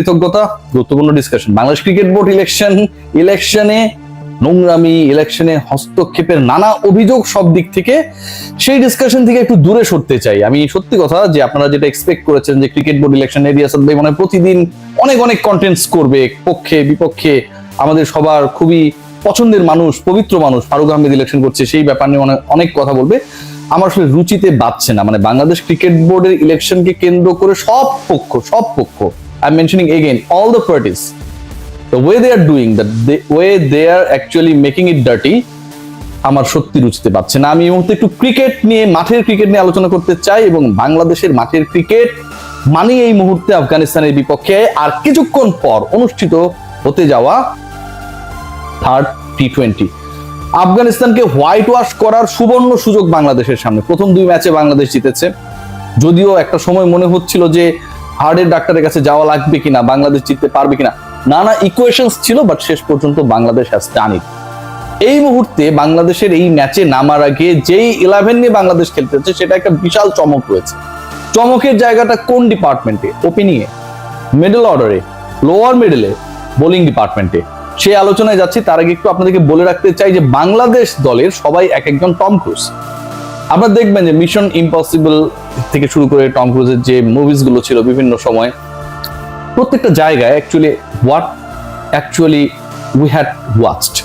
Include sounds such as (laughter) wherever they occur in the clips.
কৃতজ্ঞতা, গুরুত্বপূর্ণ discussion Bangladesh cricket board election ইলেকশনে নোংরামি ইলেকশনে হস্তক্ষেপের নানা অভিযোগ সব দিক থেকে সেই ডিসকাশন থেকে একটু দূরে সরতে চাই। আমি সত্যি কথা যে আপনারা যেটা এক্সপেক্ট করেছেন যে ক্রিকেট বোর্ড ইলেকশনে রিয়াসাদ ভাই মনে প্রতিদিন অনেক অনেক কন্টেন্টস করবে, পক্ষে, বিপক্ষে, আমাদের সবার খুবই পছন্দের মানুষ, পবিত্র মানুষ ফারুক আহমেদ ইলেকশন করছে, সেই ব্যাপার নিয়ে অনেক- কথা বলবে। আমার আসলে রুচিতে বাড়ছে না। মানে বাংলাদেশ ক্রিকেট বোর্ডের ইলেকশনকে কেন্দ্র করে সব পক্ষ সব পক্ষ M mentioning again all the parties the way they are doing that the way they are actually making it dirty, আমার সত্যি রুচিতে পাচ্ছে না। আমি এই মুহূর্তে একটু ক্রিকেট নিয়ে, মাঠের ক্রিকেট নিয়ে আলোচনা করতে চাই এবং বাংলাদেশের মাঠের ক্রিকেট মানে এই মুহূর্তে আফগানিস্তানের বিপক্ষে। আর কিছুক্ষণ পর অনুষ্ঠিত হতে যাওয়া থার্ড টি টোয়েন্টি আফগানিস্তানকে হোয়াইট ওয়াশ করার সুবর্ণ সুযোগ বাংলাদেশের সামনে। প্রথম দুই ম্যাচে বাংলাদেশ জিতেছে। যদিও একটা সময় মনে হচ্ছিল যে হার্টের ডাক্তারের কাছে যাওয়া লাগবে কিনা, বাংলাদেশ জিততে পারবে কিনা, নানা ইকুয়েশনস ছিল বাট শেষ পর্যন্ত বাংলাদেশ হ্যাজ ডান ইট এই মুহূর্তে বাংলাদেশের এই ম্যাচে নামার আগে যেই ইলেভেন নিয়ে বাংলাদেশ খেলতেছে সেটা একটা বিশাল চমক রয়েছে। চমকের জায়গাটা কোন ডিপার্টমেন্টে ওপেনিংয়ে মিডল অর্ডারে লোয়ার মিডলে বোলিং ডিপার্টমেন্টে সেই আলোচনায় যাচ্ছি, তার আগে একটু আপনাদেরকে বলে রাখতে চাই যে বাংলাদেশ দলের সবাই এক একজন টম ক্রুজ আপনারা দেখবেন যে মিশন ইম্পসিবল থেকে শুরু করে টম ক্রুজের যে মুভিজগুলো ছিল বিভিন্ন সময়, প্রত্যেকটা জায়গায় actually what actually we had watched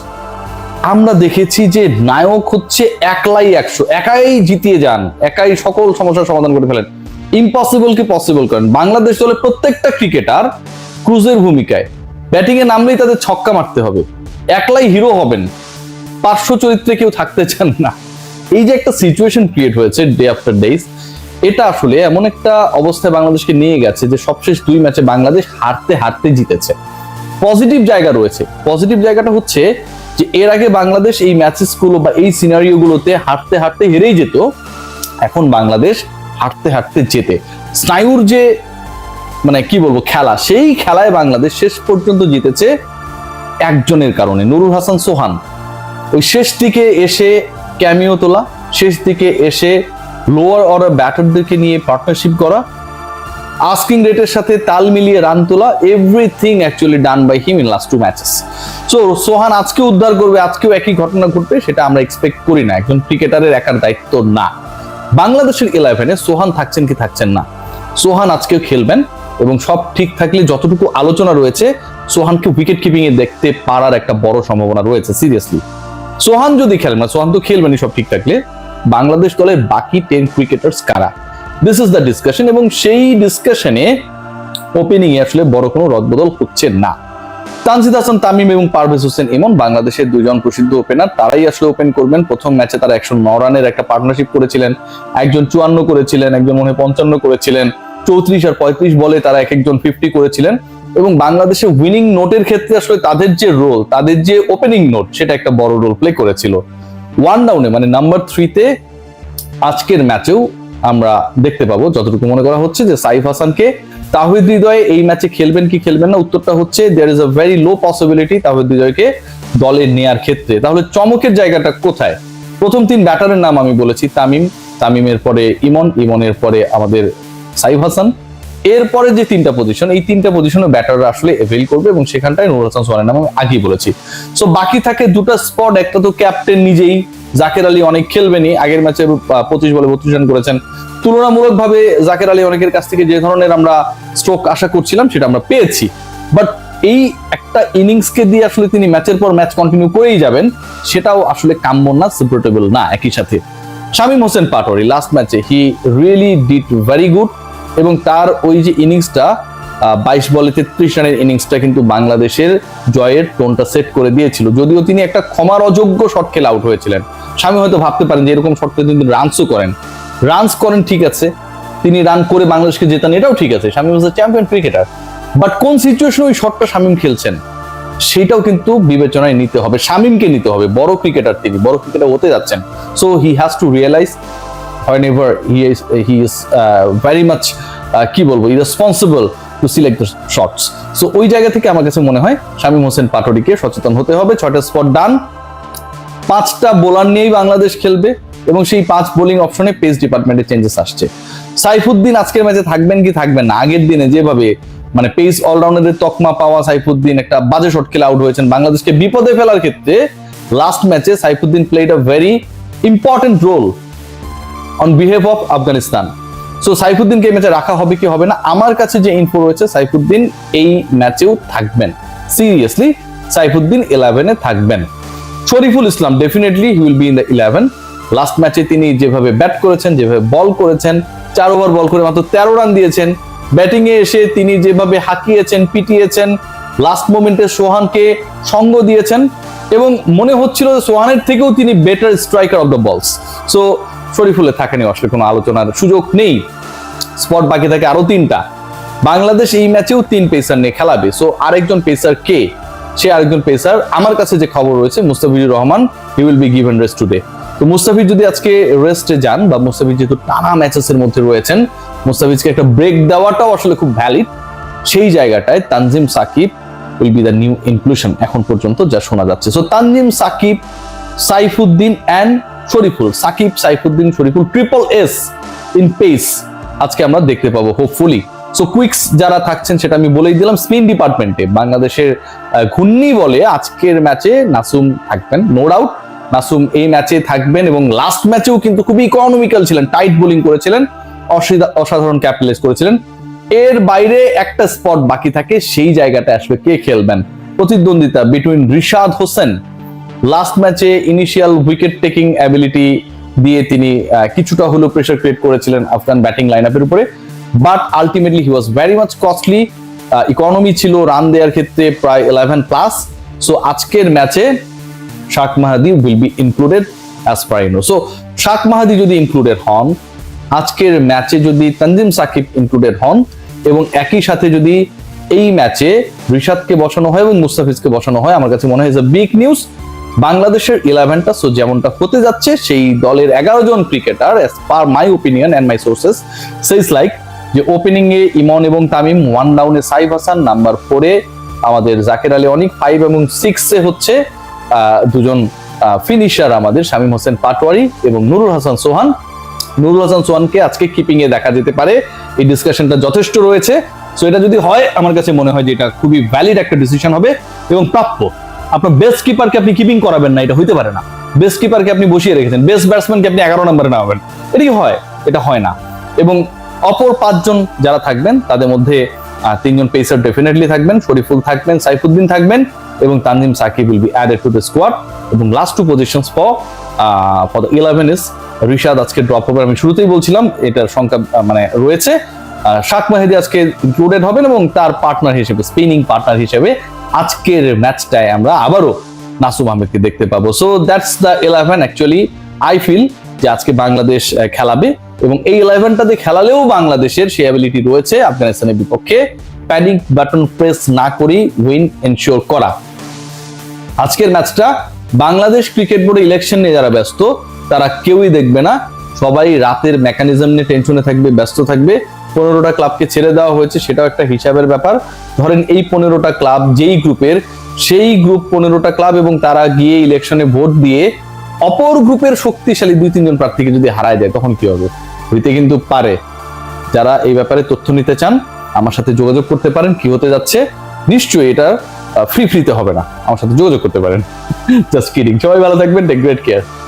আমরা দেখেছি যে নায়ক হচ্ছে একলাই একশো, একাই জিতিয়ে যান, একাই সকল সমস্যার সমাধান করে ফেলেন। ইম্পসিবল কি পসিবল করেন? বাংলাদেশ দলের প্রত্যেকটা ক্রিকেটার ক্রুজের ভূমিকায়। ব্যাটিং এ নামলেই তাদের ছক্কা মারতে হবে। একলাই হিরো হবেন। পার্শ্ব চরিত্রে কেউ থাকতে চান না। এই যে একটা সিচুয়েশন ক্রিয়েট হয়েছে ডে আফটার ডেজ এটা আসলে এমন একটা অবস্থায় বাংলাদেশকে নিয়ে গেছে যে সবশেষ দুই ম্যাচে বাংলাদেশ হারতে হারতে জিতেছে। পজিটিভ জায়গা রয়েছে। পজিটিভ জায়গাটা হচ্ছে যে এর আগে বাংলাদেশ এই ম্যাচেসগুলো বা এই সিনারিও গুলোতে হারতে হারতে হেরেই যেত, এখন বাংলাদেশ হাঁটতে হাঁটতে যেতে স্নায়ুর যে মানে কি বলব, খেলা, সেই খেলায় বাংলাদেশ শেষ পর্যন্ত জিতেছে একজনের কারণে, নুরুল হাসান সোহান। ওই শেষ দিকে এসে ক্যামিও তোলা, শেষ দিকে এসে লোয়ার অর্ডার ব্যাটারদেরকে নিয়ে পার্টনারশিপ করা আস্কিং রেটের সাথে তাল মিলিয়ে রান তোলা everything actually done by him in last two matches so Sohan আজকে উদ্ধার করবে, আজকেও একই ঘটনা ঘটবে, সেটা আমরা এক্সপেক্ট করি না, একজন ক্রিকেটারের একার দায়িত্ব না। বাংলাদেশের ইলেভেনে সোহান থাকছেন কি থাকছেন না? সোহান আজকেও খেলবেন এবং সব ঠিক থাকলে যতটুকু আলোচনা রয়েছে, সোহানকে উইকেট কিপিং এ দেখতে পারার একটা বড় সম্ভাবনা রয়েছে সিরিয়াসলি সোহান যদি খেলেন না সোহান তো খেলবেনই সব ঠিক থাকলে বাংলাদেশ দলের বাকি টেন ক্রিকেটার্স কারা? দিস ইজ দ্য ডিসকাশন এবং সেই ডিসকাশনে ওপেনিং এ আসলে বড় কোনো রদবদল হচ্ছে না। তানজিদ হাসান, তামিম এবং পারভেজ হোসেন ইমন বাংলাদেশের দুজন প্রসিদ্ধ ওপেনার তারাই আসলে ওপেন করবেন। প্রথম ম্যাচে তারা একশো ন রানের একটা পার্টনারশিপ করেছিলেন, একজন চুয়ান্ন করেছিলেন, একজন মনে পঞ্চান্ন করেছিলেন, চৌত্রিশ আর পঁয়ত্রিশ বলে তারা এক একজন ফিফটি করেছিলেন। এবং বাংলাদেশে উইনিং নোটের ক্ষেত্রে আসলে তাদের যে রোল তাদের যে ওপেনিং নোট সেটা একটা বড় রোল প্লে করেছিল। ওয়ান ডাউনে মানে নাম্বার থ্রিতে আজকের ম্যাচেও আমরা দেখতে পাবো, যতটুকু মনে করা হচ্ছে যে সাইফ হাসানকে তাহিদ হৃদয় এই ম্যাচে খেলবেন কি খেলবেন না? উত্তরটা হচ্ছে there is a very low possibility Towhid হৃদয়কে দলে নেয়ার ক্ষেত্রে। তাহলে চমকের জায়গাটা কোথায়? প্রথম তিন ব্যাটারের নাম আমি বলেছি, তামিম। তামিমের পরে ইমন, ইমনের পরে আমাদের সাইফ হাসান। এরপরে যে তিনটা পজিশন এই তিনটা পজিশনে ব্যাটাররা আসলে এভেল করবে এবং সেখানটায় নুর হাসান সোহানের নাম আমি আগেই বলেছি। সো বাকি থাকে দুটো স্পট একটা তো ক্যাপ্টেন নিজেই, জাকের আলী অনেক খেলবেনি আগের ম্যাচে পঁচিশ বলে বত্রিশ রান করেছেন। তুলনামূলক ভাবে জাকের আলী অনেকের কাছ থেকে যে ধরনের আমরা স্ট্রোক আশা করছিলাম, সেটা আমরা পেয়েছি। বাট এই একটা ইনিংসকে দিয়ে আসলে তিনি ম্যাচের পর ম্যাচ কন্টিনিউ করেই যাবেন, সেটাও আসলে কাম্য না সাপোর্টেবল না, একই সাথে। শামীম হোসেন পাটোয়ারি লাস্ট ম্যাচে he really did very good এবং তার ওই যে ইনিংসটা বাইশ বলে তেত্রিশ রানের ইনিংসটা কিন্তু বাংলাদেশের জয়ের টোনটা সেট করে দিয়েছিল। যদিও তিনি একটা ক্ষমার অযোগ্য শট খেলে আউট হয়েছিলেন। স্বামী হয়তো ভাবতে পারেন যে এরকম শট তিনি রানসও করেন। রানস করেন, ঠিক আছে। তিনি রান করে বাংলাদেশকে জেতান, এটাও ঠিক আছে। শামীম হচ্ছে চ্যাম্পিয়ন ক্রিকেটার বাট কোন সিচুয়েশনে ওই শটটা শামীম খেলছেন? সেটাও কিন্তু বিবেচনায় নিতে হবে, শামীমকে নিতে হবে। বড় ক্রিকেটার তিনি, বড় ক্রিকেটার হতে যাচ্ছেন। So he has to realise is he is uh, very much uh, কি বলব irresponsible to select the shots so ওই জায়গা থেকে আমার কাছে মনে হয় শামীম হোসেন পাটোরিকে সচেতন হতে হবে। ছয়টা স্পট ডান পাঁচটা বোলার নিয়েই বাংলাদেশ খেলবে এবং সেই পাঁচ বোলিং অপশনে পেস ডিপার্টমেন্টে চেঞ্জেস আসছে। সাইফুদ্দিন আজকের ম্যাচে থাকবেন কি থাকবেন না? আগের দিনে যেভাবে মানে পেস অলরাউন্ডারের তকমা পাওয়া সাইফুদ্দিন একটা বাজে শট খেলে আউট হয়েছেন বাংলাদেশকে বিপদে ফেলার ক্ষেত্রে লাস্ট ম্যাচে Saifuddin played a very important role on behalf of Afghanistan so সাইফুদ্দিনকে এই ম্যাচে রাখা হবে কি হবে না? আমার কাছে যে ইনফো রয়েছে, সাইফুদ্দিন এই ম্যাচেও থাকবেন। সিরিয়াসলি সাইফুদ্দিন ইলেভেনে থাকবেন। Shariful Islam definitely he will be in the eleven last ম্যাচে তিনি যেভাবে ব্যাট করেছেন, যেভাবে বল করেছেন, চার ওভার বল করে মাত্র তেরো রান দিয়েছেন। ব্যাটিং এ এসে তিনি যেভাবে হাঁকিয়েছেন, পিটিয়েছেন লাস্ট মোমেন্টে সোহানকে সঙ্গ দিয়েছেন এবং মনে হচ্ছিল সোহানের থেকেও তিনি better striker of the balls so শরীফুলে থাকেনি আসলে কোনো আলোচনার সুযোগ নেই। স্পট বাকি থাকে আরও তিনটা। বাংলাদেশ এই ম্যাচেও তিন পেসার নিয়ে খেলাবে। সো আরেকজন পেসার কে? সে আরেকজন পেসার। আমার কাছে যে খবর রয়েছে, Mustafizur Rahman he will be given rest today তো মুস্তাফিজ যদি আজকে রেস্টে যান, বা মুস্তাফিজ যেহেতু টানা ম্যাচেস এর মধ্যে রয়েছেন, মুস্তাফিজকে একটা ব্রেক দেওয়াটাও আসলে খুব ভ্যালিড সেই জায়গাটায় Tanzim Sakib will be the new inclusion এখন পর্যন্ত যা শোনা যাচ্ছে। So Tanzim Sakib, Saifuddin and Shariful, Sakib, Saifuddin, Shariful triple S in pace আজকে আমরা দেখতে পাবো হোপফুলি সো কুইক্স যারা থাকছেন, সেটা আমি বলেই দিলাম স্পিন ডিপার্টমেন্টে বাংলাদেশের ঘূর্ণি বলে আজকের ম্যাচে নাসুম থাকবেন নো ডাউট নাসুম এই ম্যাচে থাকবেন এবং লাস্ট ম্যাচেও কিন্তু খুবই ইকোনমিক্যাল ছিলেন টাইট বোলিং করেছিলেন অসাধারণ ক্যাপিটালাইজ করেছিলেন। এর বাইরে একটা স্পট বাকি থাকে, সেই জায়গাটা আসলে কে খেলবেন। প্রতিদ্বন্দ্বিতা বিটুইন রিশাদ হোসেন লাস্ট ম্যাচে ইনিশিয়াল উইকেট টেকিং অ্যাবিলিটি দিয়ে তিনি কিছুটা হলেও প্রেশার ক্রিয়েট করেছিলেন আফগান ব্যাটিং লাইন আপের উপরে। But ultimately he was very much costly economy ছিল রান দেওয়ার ক্ষেত্রে প্রায় ইলেভেন প্লাস সো আজকের ম্যাচে Shak Mahedi will be included as per info so Shak Mahedi যদি ইনক্লুডেড হন, আজকের ম্যাচে যদি তানজিম সাকিব ইনক্লুডেড হন, এবং একই সাথে যদি এই ম্যাচে রিশাদকে বসানো হয় এবং মুস্তাফিজকে বসানো হয়, আমার কাছে মনে হয় বিগ নিউজ বাংলাদেশের ইলেভেনটা সো যেমনটা হতে যাচ্ছে, সেই দলের এগারো জন cricketer as per my opinion and my sources says like যে ওপেনিং এ ইমন এবং তামিম ওয়ান ডাউনে সাইফ হাসান নাম্বার ফোরে আমাদের জাকের আলী অনিক ফাইভ এবং সিক্সে হচ্ছে দুজন ফিনিশার আমাদের শামীম হোসেন পাটোয়ারি এবং নুরুল হাসান সোহান। নুরুল হাসান সোহানকে আজকে কিপিং এ দেখা যেতে পারে, এই ডিসকাশনটা যথেষ্ট রয়েছে। সো এটা যদি হয়, আমার কাছে মনে হয় যে এটা খুবই ভ্যালিড একটা ডিসিশন হবে এবং প্রাপ্য। আপনার বেস্ট কিপারকে আপনি কিপিং করাবেন না, এটা হইতে পারে না। বেস্ট কিপারকে আপনি বসিয়ে রেখেছেন বেস্ট ব্যাটসম্যানকে আপনি এগারো নম্বরে নামাবেন। এটা কি হয়? এটা হয় না। এবং অপর পাঁচজন যারা থাকবেন, তাদের মধ্যে তিনজন পেসার ডেফিনেটলি থাকবেন, শরীফুল থাকবেন, সাইফুদ্দিন থাকবেন এবং Tanzim Sakib will be added to the squad এবং last two positions for for the eleven is Rishad আজকে ড্রপ হবে আমি শুরুতেই বলছিলাম, এটার সংখ্যা মানে রয়েছে। শাক মাহেদি আজকে ইনক্লুডেড হবেন এবং তার পার্টনার হিসেবে স্পিনিং পার্টনার হিসেবে আজকের ম্যাচটায় আমরা আবারও নাসুম আহমেদকে দেখতে পাবো। So that's the eleven actually I feel যে আজকে বাংলাদেশ খেলাবে এবং এই ইলেভেনটাতে খেলালেও বাংলাদেশের সেই অ্যাবিলিটি রয়েছে আফগানিস্তানের বিপক্ষে। প্যানিক বাটন প্রেস না করেই উইন এনশিওর করা। আজকের ম্যাচটা বাংলাদেশ ক্রিকেট বোর্ডে ইলেকশন নিয়ে যারা ব্যস্ত, তারা কেউই দেখবে না। সবাই রাতের মেকানিজম নিয়ে টেনশনে থাকবে, ব্যস্ত থাকবে। পনেরোটা ক্লাবকে ছেড়ে দেওয়া হয়েছে, সেটাও একটা হিসাবের ব্যাপার। ধরেন এই পনেরোটা ক্লাব, যেই গ্রুপের, সেই গ্রুপ পনেরোটা ক্লাব এবং তারা গিয়ে ইলেকশনে ভোট দিয়ে অপর গ্রুপের শক্তিশালী দুই, তিনজন প্রার্থীকে যদি হারায় দেয়, তখন কি হবে? হইতে কিন্তু পারে। যারা এই ব্যাপারে তথ্য নিতে চান, আমার সাথে যোগাযোগ করতে পারেন। কি হতে যাচ্ছে? নিশ্চয়ই এটা ফ্রি ফ্রিতে হবে না। আমার সাথে যোগাযোগ করতে পারেন। (laughs) জাস্ট কিডিং সবাই ভালো থাকবেন। Take great care